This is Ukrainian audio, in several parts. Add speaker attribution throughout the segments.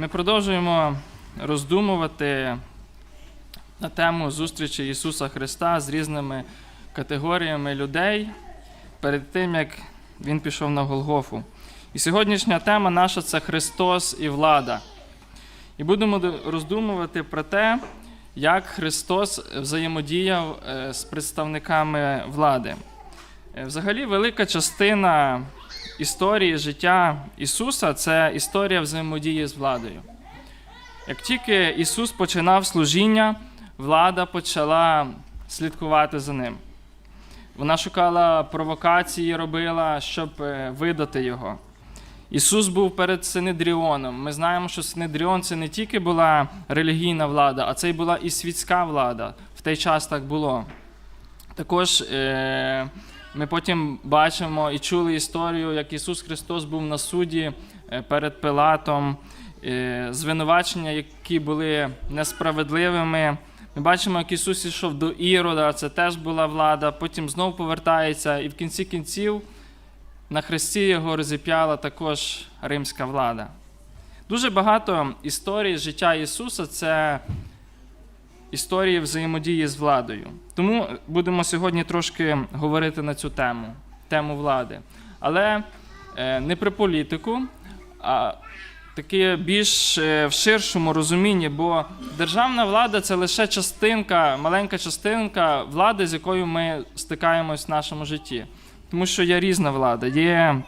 Speaker 1: Ми продовжуємо роздумувати на тему зустрічі Ісуса Христа з різними категоріями людей перед тим, як Він пішов на Голгофу. І сьогоднішня тема наша це Христос і влада. І будемо роздумувати про те, як Христос взаємодіяв е, з представниками влади. Е, Взагалі, велика частина історії життя Ісуса це історія взаємодії з владою. Як тільки Ісус починав служіння, влада почала слідкувати за ним. Вона шукала провокації, робила, щоб е, видати його. Ісус був перед Синедріоном. Ми знаємо, що Синедріон це не тільки була релігійна влада, а це й була і світська влада. В той час так було. Також е- ми потім бачимо і чули історію, як Ісус Христос був на суді е, перед Пилатом, е- звинувачення, які були несправедливими. Ми бачимо, як Ісус ішов до Ірода, це теж була влада, потім знову повертається, і в кінці кінців на хресті його розіп'яла також римська влада. Дуже багато історій життя Ісуса це історії взаємодії з владою. Тому будемо сьогодні трошки говорити на цю тему, тему влади. Але е, не про політику, а таке більш е, в ширшому розумінні, бо державна влада це лише частинка, маленька частинка влади, з якою ми стикаємось в нашому житті. Тому що є різна влада. Є,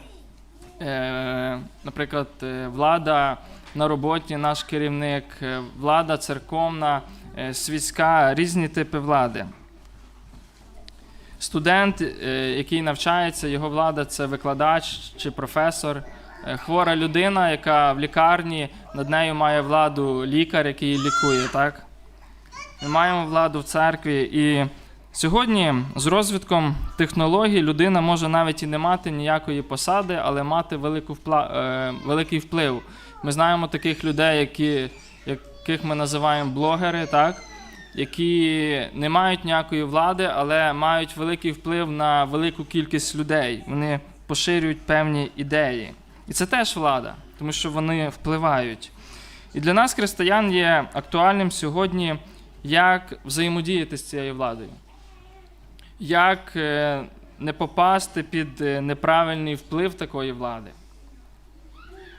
Speaker 1: е, наприклад, влада на роботі, наш керівник, влада церковна, світська, різні типи влади. Студент, е, який навчається, його влада це викладач чи професор. Е, Хвора людина, яка в лікарні, над нею має владу лікар, який її лікує. Так? Ми маємо владу в церкві. І сьогодні з розвитком технологій людина може навіть і не мати ніякої посади, але мати велику впла... е, великий вплив. Ми знаємо таких людей, які, яких ми називаємо блогери, так? Які не мають ніякої влади, але мають великий вплив на велику кількість людей. Вони поширюють певні ідеї. І це теж влада, тому що вони впливають. І для нас, християн, є актуальним сьогодні, як взаємодіяти з цією владою, як е, не попасти під е, неправильний вплив такої влади.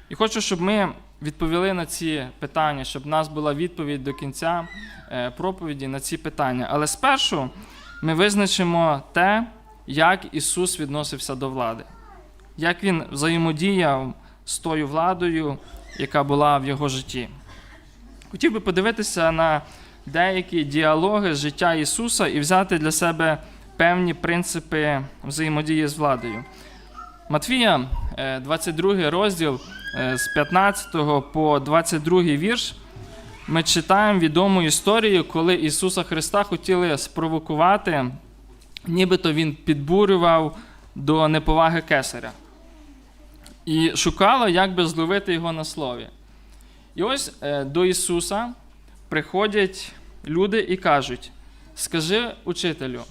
Speaker 1: І хочу, щоб ми відповіли на ці питання, щоб в нас була відповідь до кінця е, проповіді на ці питання. Але спершу ми визначимо те, як Ісус відносився до влади, як Він взаємодіяв з тою владою, яка була в його житті. Хотів би подивитися на деякі діалоги з життя Ісуса і взяти для себе певні принципи взаємодії з владою. Матвія, е, 22 розділ е, з 15 по 22 вірш. Ми читаємо відому історію, коли Ісуса Христа хотіли спровокувати, нібито Він підбурював до неповаги кесаря. І шукало, як би зловити його на слові. І ось е, до Ісуса приходять люди і кажуть: Скажи учителю,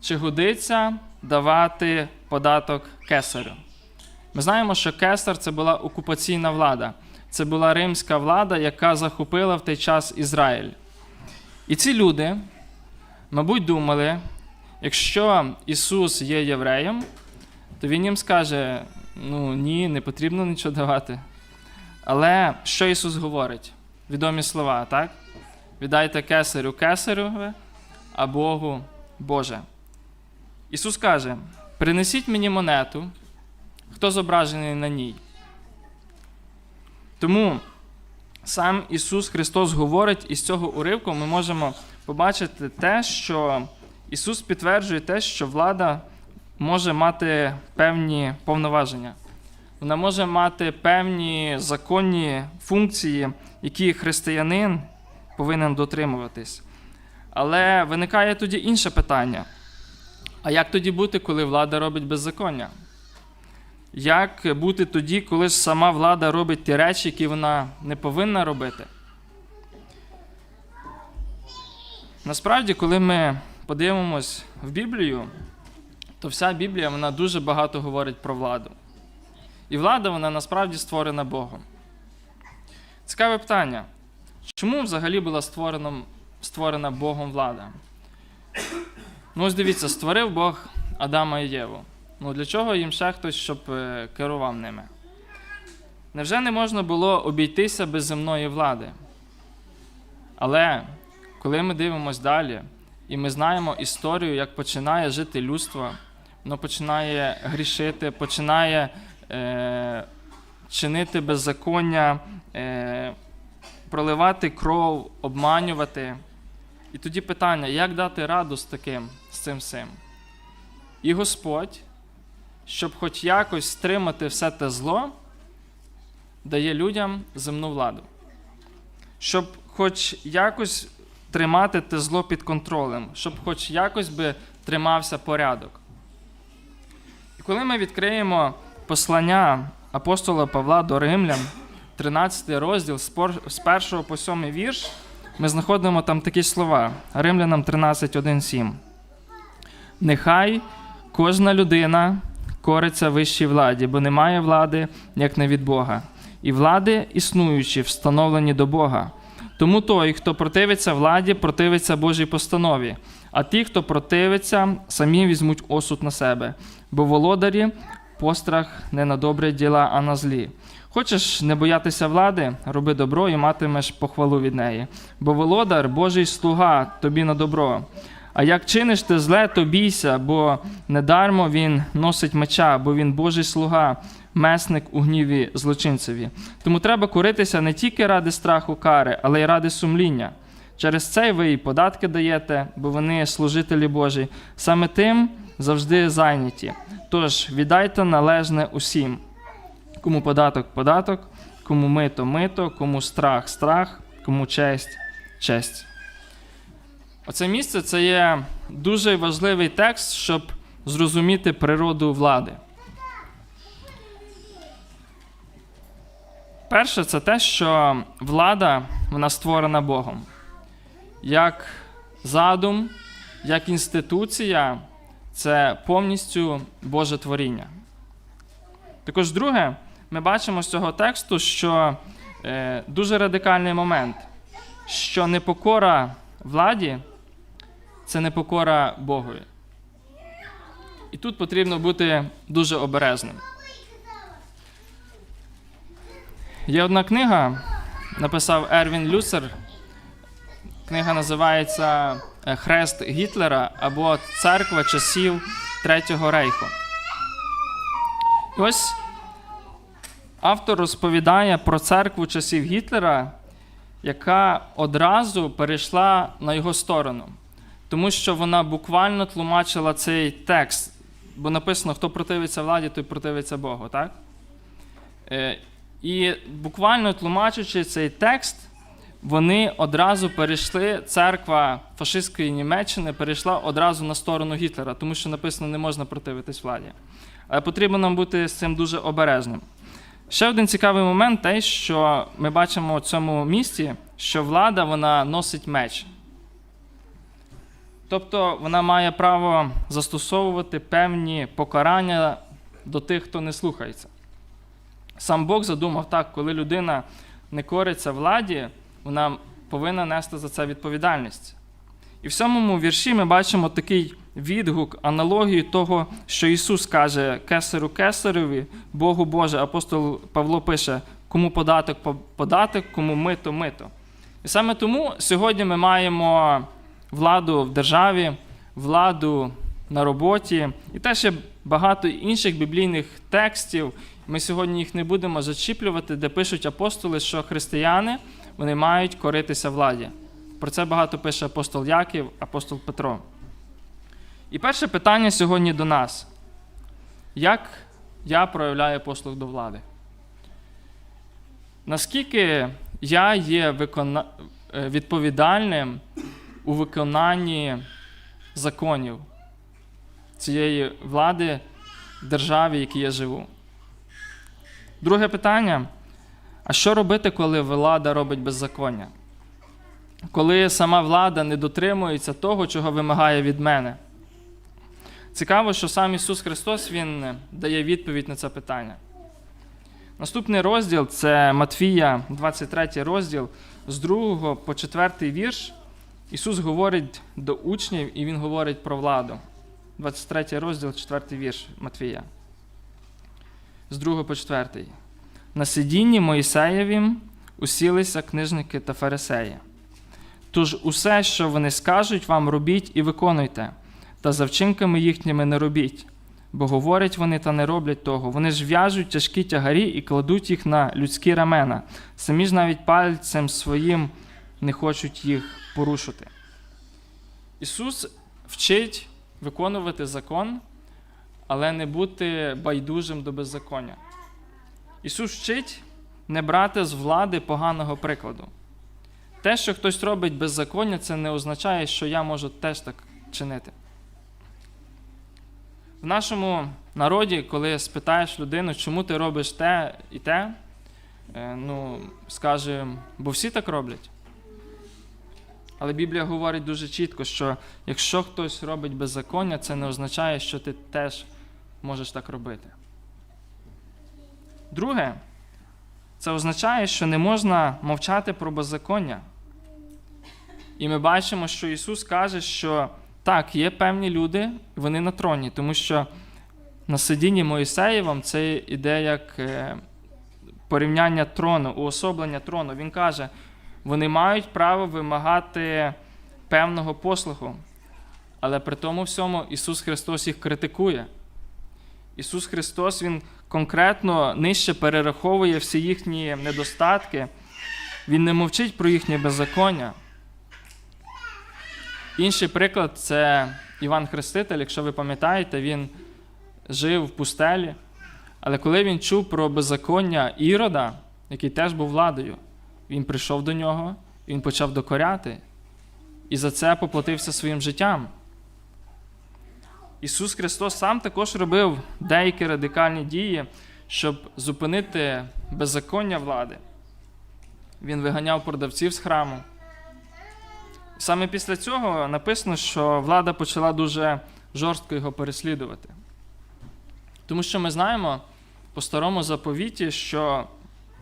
Speaker 1: чи годиться давати податок кесарю? Ми знаємо, що кесар це була окупаційна влада, це була римська влада, яка захопила в той час Ізраїль. І ці люди, мабуть, думали, якщо Ісус є євреєм, то Він їм скаже: ну ні, не потрібно нічого давати. Але що Ісус говорить? Відомі слова, так? Віддайте кесарю кесарю, а Богу Боже. Ісус каже: принесіть мені монету, хто зображений на ній. Тому сам Ісус Христос говорить, і з цього уривку ми можемо побачити те, що Ісус підтверджує те, що влада може мати певні повноваження. Вона може мати певні законні функції, які християнин повинен дотримуватись. Але виникає тоді інше питання: а як тоді бути, коли влада робить беззаконня? Як бути тоді, коли ж сама влада робить ті речі, які вона не повинна робити? Насправді, коли ми подивимось в Біблію, то вся Біблія вона дуже багато говорить про владу. І влада вона насправді створена Богом. Цікаве питання. Чому взагалі була створена, створена Богом влада? Ну, ось дивіться, створив Бог Адама і Єву. Ну, для чого їм ще хтось, щоб е, керував ними? Невже не можна було обійтися без земної влади? Але коли ми дивимося далі, і ми знаємо історію, як починає жити людство, воно починає грішити, починає е, чинити беззаконня, е, проливати кров, обманювати. І тоді питання, як дати раду з таким, з цим всім? І Господь, щоб хоч якось стримати все те зло, дає людям земну владу. Щоб хоч якось тримати те зло під контролем, щоб хоч якось би тримався порядок. І коли ми відкриємо послання апостола Павла до Римлян, 13 розділ, з 1 по 7 вірш, ми знаходимо там такі слова. Римлянам 13, 1, 7. Нехай кожна людина кориться вищій владі, бо немає влади, як не від Бога. І влади існуючі, встановлені до Бога. Тому той, хто противиться владі, противиться Божій постанові, а ті, хто противиться, самі візьмуть осуд на себе, бо володарі пострах не на добрі діла, а на злі. Хочеш не боятися влади, роби добро і матимеш похвалу від неї. Бо володар Божий слуга тобі на добро. А як чиниш ти зле, то бійся, бо недармо він носить меча, бо він Божий слуга, месник у гніві злочинцеві. Тому треба коритися не тільки ради страху кари, але й ради сумління. Через це ви і податки даєте, бо вони служителі Божі. Саме тим завжди зайняті. Тож віддайте належне усім. Кому податок податок, кому мито мито, кому страх страх, кому честь честь. Оце місце це є дуже важливий текст, щоб зрозуміти природу влади. Перше, це те, що влада вона створена Богом. Як задум, як інституція це повністю Боже творіння. Також, друге, ми бачимо з цього тексту, що е, дуже радикальний момент, що непокора владі це непокора Богові. І тут потрібно бути дуже обережним. Є одна книга, написав Ервін Люсер. Книга називається е, Хрест Гітлера або Церква часів Третього Рейху. І ось автор розповідає про церкву часів Гітлера, яка одразу перейшла на його сторону, тому що вона буквально тлумачила цей текст, бо написано, хто противиться владі, той противиться Богу. так? Е, І буквально тлумачучи цей текст, вони одразу перейшли, церква фашистської Німеччини перейшла одразу на сторону Гітлера, тому що написано, не можна противитись владі. Але потрібно нам бути з цим дуже обережним. Ще один цікавий момент, те, що ми бачимо у цьому місті, що влада вона носить меч. Тобто вона має право застосовувати певні покарання до тих, хто не слухається. Сам Бог задумав так, коли людина не кориться владі, вона повинна нести за це відповідальність. І в сьомому вірші ми бачимо такий відгук, аналогію того, що Ісус каже кесарю кесареві, Богу Боже. Апостол Павло пише, кому податок податок, кому мито мито. І саме тому сьогодні ми маємо владу в державі, владу на роботі, і теж є багато інших біблійних текстів. Ми сьогодні їх не будемо зачіплювати, де пишуть апостоли, що християни вони мають коритися владі. Про це багато пише апостол Яків, апостол Петро. І перше питання сьогодні до нас: як я проявляю послуг до влади? Наскільки я є викона... е, відповідальним у виконанні законів цієї влади державі, в якій я живу? Друге питання: а що робити, коли влада робить беззаконня? Коли сама влада не дотримується того, чого вимагає від мене? Цікаво, що сам Ісус Христос Він дає відповідь на це питання. Наступний розділ це Матфія, 23 розділ, з 2 по 4 вірш. Ісус говорить до учнів і Він говорить про владу. 23 розділ, 4 вірш Матфія. З 2 по 4. На сидінні Моїсеєвім усілися книжники та фарисеї. Тож усе, що вони скажуть, вам робіть і виконуйте, та за вчинками їхніми не робіть, бо говорять вони та не роблять того. Вони ж в'яжуть тяжкі тягарі і кладуть їх на людські рамена. Самі ж навіть пальцем своїм не хочуть їх порушити. Ісус вчить виконувати закон, але не бути байдужим до беззаконня. Ісус вчить не брати з влади поганого прикладу. Те, що хтось робить беззаконня, це не означає, що я можу теж так чинити. В нашому народі, коли спитаєш людину, чому ти робиш те і те, е, ну, скаже, бо всі так роблять. Але Біблія говорить дуже чітко, що якщо хтось робить беззаконня, це не означає, що ти теж можеш так робити. Друге, це означає, що не можна мовчати про беззаконня. І ми бачимо, що Ісус каже, що так, є певні люди, вони на троні, тому що на сидінні Моїсеєвом це іде як е, порівняння трону, уособлення трону. Він каже, вони мають право вимагати певного послуху, але при тому всьому Ісус Христос їх критикує. Ісус Христос Він конкретно нижче перераховує всі їхні недостатки, Він не мовчить про їхнє беззаконня. Інший приклад це Іван Хреститель, якщо ви пам'ятаєте, він жив в пустелі, але коли він чув про беззаконня Ірода, який теж був владою, він прийшов до нього, він почав докоряти і за це поплатився своїм життям. Ісус Христос сам також робив деякі радикальні дії, щоб зупинити беззаконня влади. Він виганяв продавців з храму. Саме після цього написано, що влада почала дуже жорстко його переслідувати. Тому що ми знаємо по старому заповіті, що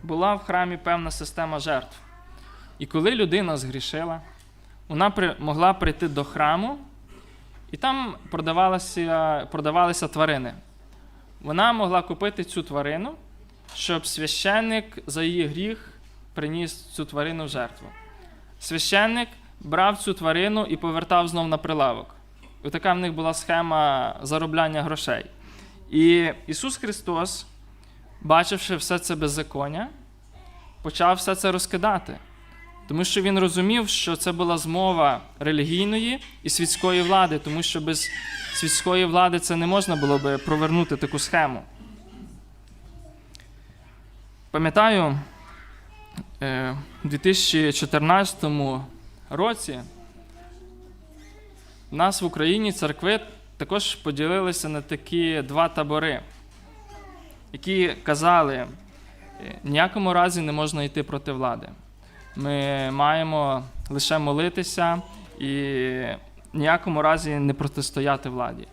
Speaker 1: була в храмі певна система жертв. І коли людина згрішила, вона могла прийти до храму, і там продавалися, продавалися тварини. Вона могла купити цю тварину, щоб священник за її гріх приніс цю тварину в жертву. Священник брав цю тварину і повертав знов на прилавок. І така в них була схема заробляння грошей. І Ісус Христос, бачивши все це беззаконня, почав все це розкидати. Тому що він розумів, що це була змова релігійної і світської влади, тому що без світської влади це не можна було би провернути таку схему. Пам'ятаю, е, у 2014 році нас в Україні церкви також поділилися на такі два табори, які казали, «Е, ніякому разі не можна йти проти влади. Ми маємо лише молитися і ніякому разі не протистояти владі.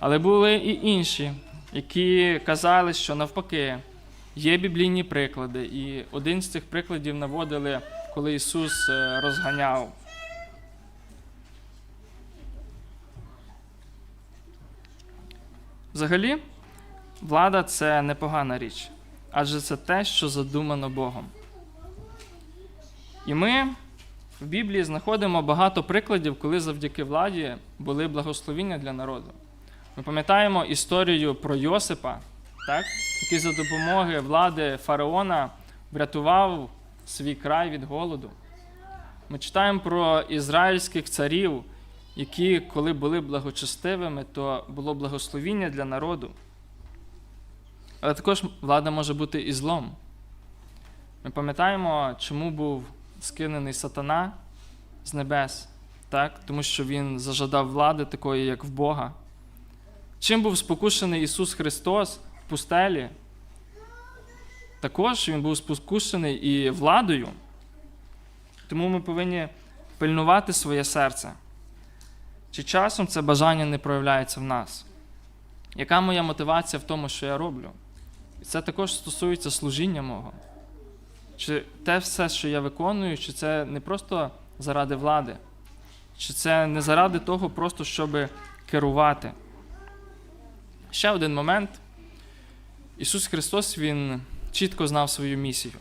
Speaker 1: Але були і інші, які казали, що навпаки є біблійні приклади. І один з цих прикладів наводили, коли Ісус е, розганяв. Взагалі, влада це непогана річ, адже це те, що задумано Богом. І ми в Біблії знаходимо багато прикладів, коли завдяки владі були благословіння для народу. Ми пам'ятаємо історію про Йосипа, так? який за допомоги влади фараона врятував свій край від голоду. Ми читаємо про ізраїльських царів, які, коли були благочестивими, то було благословіння для народу. Але також влада може бути і злом. Ми пам'ятаємо, чому був скинений сатана з небес, так? тому що він зажадав влади такої, як в Бога. Чим був спокушений Ісус Христос в пустелі? Також Він був спокушений і владою. Тому ми повинні пильнувати своє серце. Чи часом це бажання не проявляється в нас? Яка моя мотивація в тому, що я роблю? І це також стосується служіння мого. Чи те все, що я виконую, чи це не просто заради влади, чи це не заради того, просто щоб керувати. Ще один момент. Ісус Христос Він чітко знав свою місію.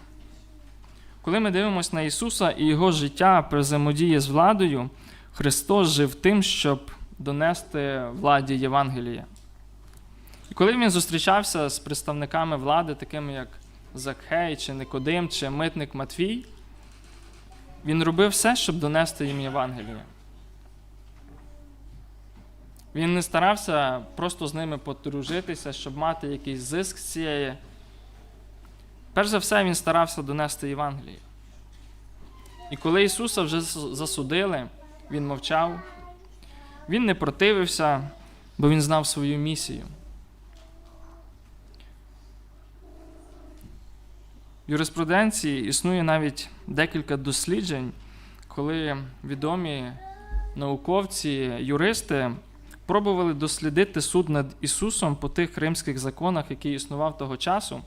Speaker 1: Коли ми дивимося на Ісуса і Його життя при взаємодії з владою, Христос жив тим, щоб донести владі Євангелія. І коли він зустрічався з представниками влади, такими як Закхей, чи Никодим, чи митник Матвій, він робив все, щоб донести їм Євангеліє. Він не старався просто з ними подружитися, щоб мати якийсь зиск з цієї. Перш за все, він старався донести Євангеліє. І коли Ісуса вже засудили, Він мовчав, Він не противився, бо Він знав свою місію. Юриспруденції існує навіть декілька досліджень, коли відомі науковці, юристи пробували дослідити суд над Ісусом по тих римських законах, які існував того часу.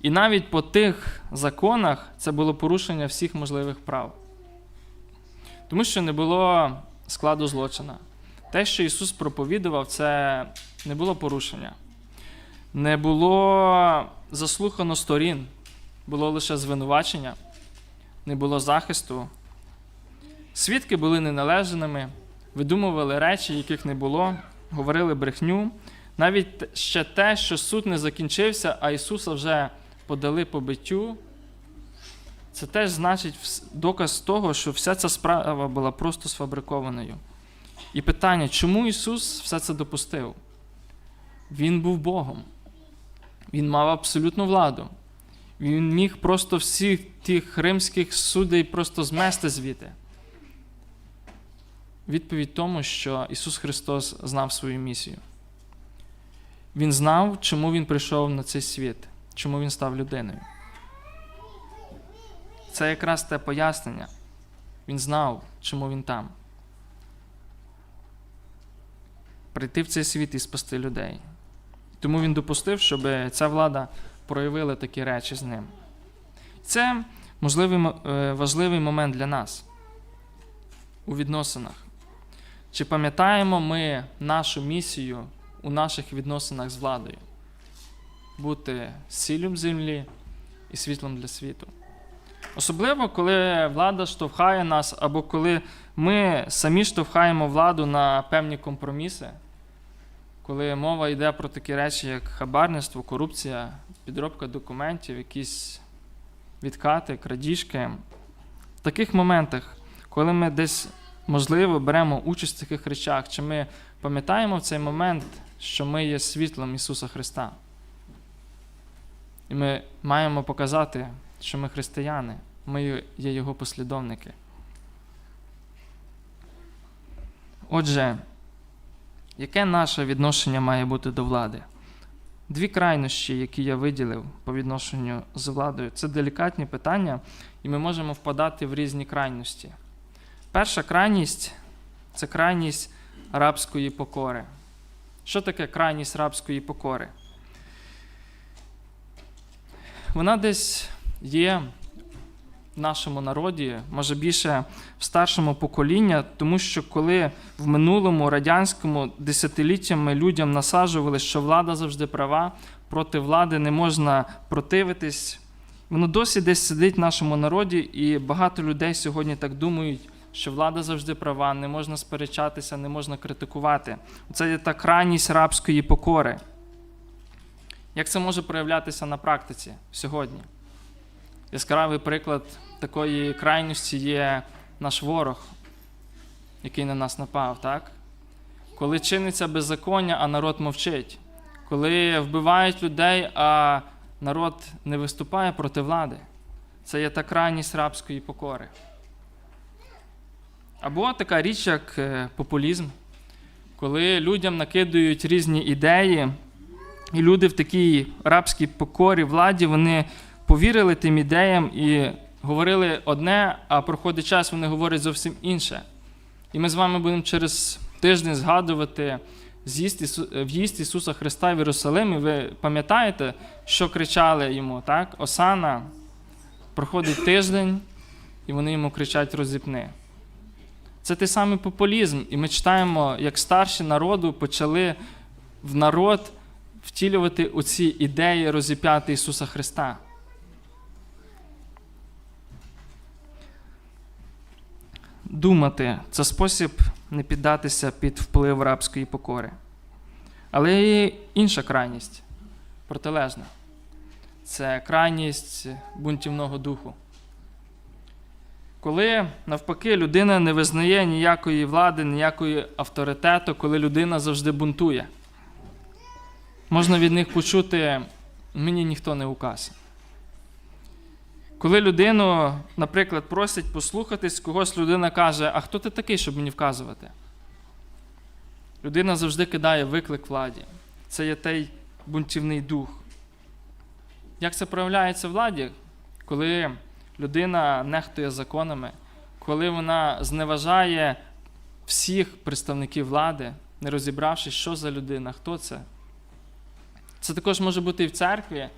Speaker 1: І навіть по тих законах це було порушення всіх можливих прав. Тому що не було складу злочина. Те, що Ісус проповідував, це не було порушення. Не було заслухано сторін, було лише звинувачення, не було захисту. Свідки були неналежними, видумували речі, яких не було, говорили брехню. Навіть ще те, що суд не закінчився, а Ісуса вже подали по биттю, це теж значить доказ того, що вся ця справа була просто сфабрикованою. І питання, чому Ісус все це допустив? Він був Богом. Він мав абсолютну владу. Він міг просто всіх тих римських судей просто змести звідти. Відповідь тому, що Ісус Христос знав свою місію. Він знав, чому Він прийшов на цей світ, чому Він став людиною. Це якраз те пояснення. Він знав, чому він там. Прийти в цей світ і спасти людей. Тому він допустив, щоб ця влада проявила такі речі з ним. Це можливий, важливий момент для нас у відносинах. Чи пам'ятаємо ми нашу місію у наших відносинах з владою? Бути сіллю землі і світлом для світу. Особливо, коли влада штовхає нас, або коли ми самі штовхаємо владу на певні компроміси, коли мова йде про такі речі, як хабарництво, корупція, підробка документів, якісь відкати, крадіжки. В таких моментах, коли ми десь, можливо, беремо участь в таких речах, чи ми пам'ятаємо в цей момент, що ми є світлом Ісуса Христа. І ми маємо показати, що ми християни, ми є Його послідовники. Отже, яке наше відношення має бути до влади? Дві крайнощі, які я виділив по відношенню з владою, це делікатні питання, і ми можемо впадати в різні крайності. Перша крайність це крайність рабської покори. Що таке крайність рабської покори? Вона десь є нашому народі, може більше в старшому поколінні, тому що коли в минулому радянському десятиліттями людям насаджували, що влада завжди права, проти влади не можна противитись, воно досі десь сидить в нашому народі, і багато людей сьогодні так думають. Що влада завжди права, не можна сперечатися, не можна критикувати. Це є та крайність рабської покори. Як це може проявлятися на практиці сьогодні? Яскравий приклад такої крайності є наш ворог, який на нас напав, так? Коли чиниться беззаконня, а народ мовчить, коли вбивають людей, а народ не виступає проти влади, це є та крайність рабської покори. Або така річ, як популізм, коли людям накидують різні ідеї. І люди в такій рабській покорі владі вони повірили тим ідеям і говорили одне, а проходить час, вони говорять зовсім інше. І ми з вами будемо через тиждень згадувати Ісу- в'їзд Ісуса Христа в Єрусалим, і ви пам'ятаєте, що кричали йому, так? Осана, проходить тиждень, і вони йому кричать розіпни. Це той самий популізм. І ми читаємо, як старші народу почали в народ втілювати оці ідеї розіп'яти Ісуса Христа. Думати це спосіб не піддатися під вплив рабської покори. Але є інша крайність протилежна. Це крайність бунтівного духу. Коли навпаки людина не визнає ніякої влади, ніякої авторитету, коли людина завжди бунтує, можна від них почути мені ніхто не указ. Коли людину, наприклад, просять послухатись, когось людина каже, а хто ти такий, щоб мені вказувати? Людина завжди кидає виклик владі. Це є той бунтівний дух. Як це проявляється владі? Коли людина нехтує законами, коли вона зневажає всіх представників влади, не розібравшись, що за людина, хто це. Це також може бути і в церкві,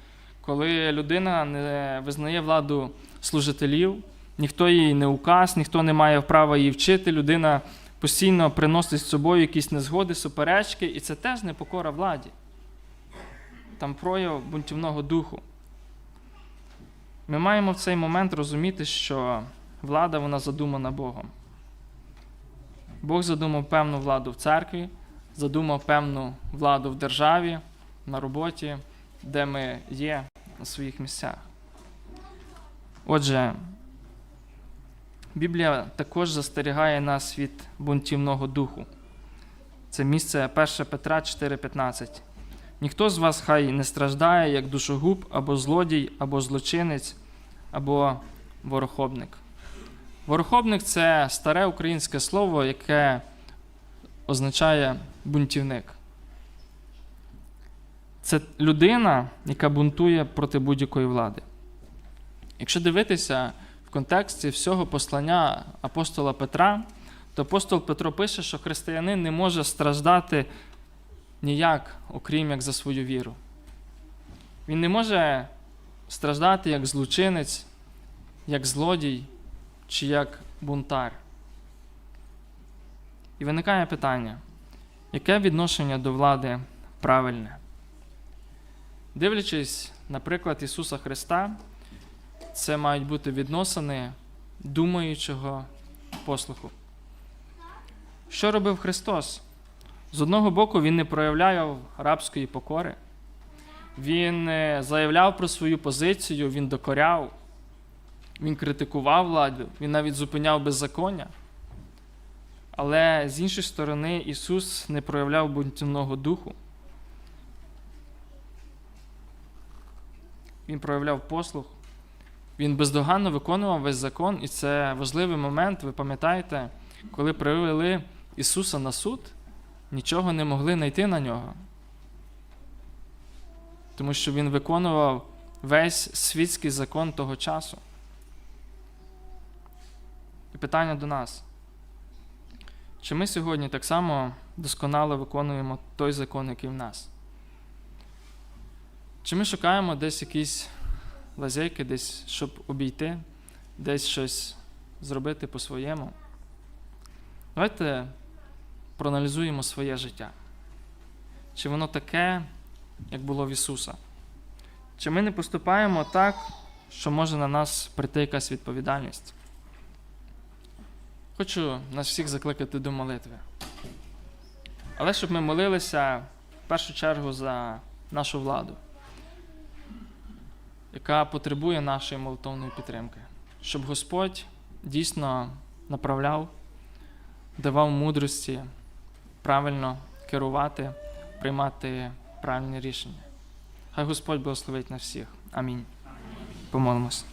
Speaker 1: коли людина не визнає владу служителів, ніхто їй не указ, ніхто не має права її вчити, людина постійно приносить з собою якісь незгоди, суперечки, і це теж непокора владі. Там прояв бунтівного духу. Ми маємо в цей момент розуміти, що влада вона задумана Богом. Бог задумав певну владу в церкві, задумав певну владу в державі, на роботі, де ми є на своїх місцях. Отже, Біблія також застерігає нас від бунтівного духу. Це місце 1 Петра 4,15. Ніхто з вас хай не страждає, як душогуб, або злодій, або злочинець, або ворохобник. Ворохобник це старе українське слово, яке означає бунтівник. Це людина, яка бунтує проти будь-якої влади. Якщо дивитися в контексті всього послання апостола Петра, то апостол Петро пише, що християнин не може страждати ніяк, окрім як за свою віру. Він не може страждати як злочинець, як злодій чи як бунтар. І виникає питання, яке відношення до влади правильне? Дивлячись, наприклад, Ісуса Христа, це мають бути відносини думаючого послуху. Що робив Христос? З одного боку, Він не проявляв рабської покори, Він е, заявляв про свою позицію, Він докоряв, Він критикував владу, Він навіть зупиняв беззаконня. Але з іншої сторони, Ісус не проявляв бунтівного духу. Він проявляв послух, він бездоганно виконував весь закон, і це важливий момент, ви пам'ятаєте, коли привели Ісуса на суд, нічого не могли знайти на нього. Тому що Він виконував весь світський закон того часу. І питання до нас. Чи ми сьогодні так само досконало виконуємо той закон, який в нас? Чи ми шукаємо десь якісь лазейки, десь, щоб обійти, десь щось зробити по-своєму? Давайте проаналізуємо своє життя. Чи воно таке, як було в Ісуса? Чи ми не поступаємо так, що може на нас прийти якась відповідальність? Хочу нас всіх закликати до молитви. Але щоб ми молилися в першу чергу за нашу владу яка потребує нашої молитовної підтримки, щоб Господь дійсно направляв, давав мудрості правильно керувати, приймати правильні рішення. Хай Господь благословить на всіх. Амінь. Помолимось.